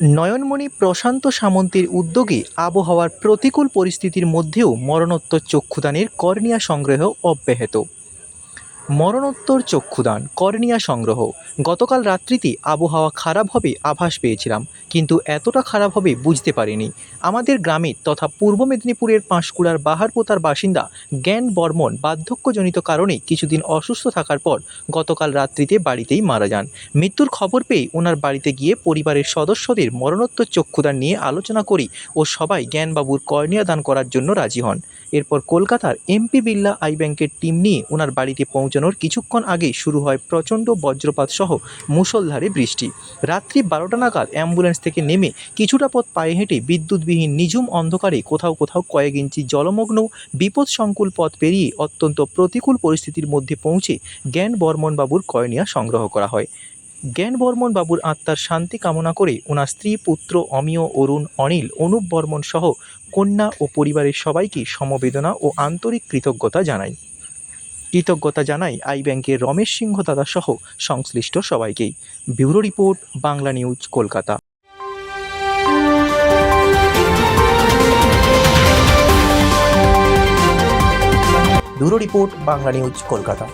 নয়নমণি প্রশান্ত সামন্তের উদ্যোগে আবহাওয়ার প্রতিকূল পরিস্থিতির মধ্যেও মরণোত্তর চক্ষুদানের কর্নিয়া সংগ্রহ অব্যাহত। মরণোত্তর চক্ষুদান কর্নিয়া সংগ্রহ। গতকাল রাত্রিতে আবহাওয়া খারাপ হবে আভাস পেয়েছিলাম, কিন্তু এতটা খারাপ হবে বুঝতে পারিনি। আমাদের গ্রামে তথা পূর্ব মেদিনীপুরের পাঁশকুড়ার বাহারপোতার বাসিন্দা জ্ঞান বর্মন বার্ধক্যজনিত কারণে কিছুদিন অসুস্থ থাকার পর গতকাল রাত্রিতে বাড়িতেই মারা যান। মৃত্যুর খবর পেয়ে ওনার বাড়িতে গিয়ে পরিবারের সদস্যদের মরণোত্তর চক্ষুদান নিয়ে আলোচনা করি ও সবাই জ্ঞানবাবুর কর্নিয়া দান করার জন্য রাজি হন। এরপর কলকাতার এমপি বিল্লা আই ব্যাংকের টিম নিয়ে ওনার বাড়িতে পৌঁছানোর কিছুক্ষণ আগেই শুরু হয় প্রচণ্ড বজ্রপাত সহ মুষলধারে বৃষ্টি। রাত্রি বারোটা নাগাদ অ্যাম্বুলেন্স থেকে নেমে কিছুটা পথ পায়ে হেঁটে বিদ্যুৎবিহীন নিঝুম অন্ধকারে কোথাও কোথাও কয়েক ইঞ্চি জলমগ্ন বিপদসংকুল পথ পেরিয়ে অত্যন্ত প্রতিকূল পরিস্থিতির মধ্যে পৌঁছে জ্ঞান বর্মন বাবুর কর্নিয়া সংগ্রহ করা হয়। জ্ঞান বর্মন বাবুর আত্মার শান্তি কামনা করে ওনার স্ত্রী, পুত্র, অমিয়, অরুণ, অনিল, অনুপ বর্মন সহ কন্যা ও পরিবারের সবাইকে সমবেদনা ও আন্তরিক কৃতজ্ঞতা জানাই। কৃতজ্ঞতা জানাই আই ব্যাংকের রমেশ সিংহ দাদা সহ সংশ্লিষ্ট সবাইকেই। Bureau report, Bangla news, Kolkata. Bureau report, Bangla news, Kolkata.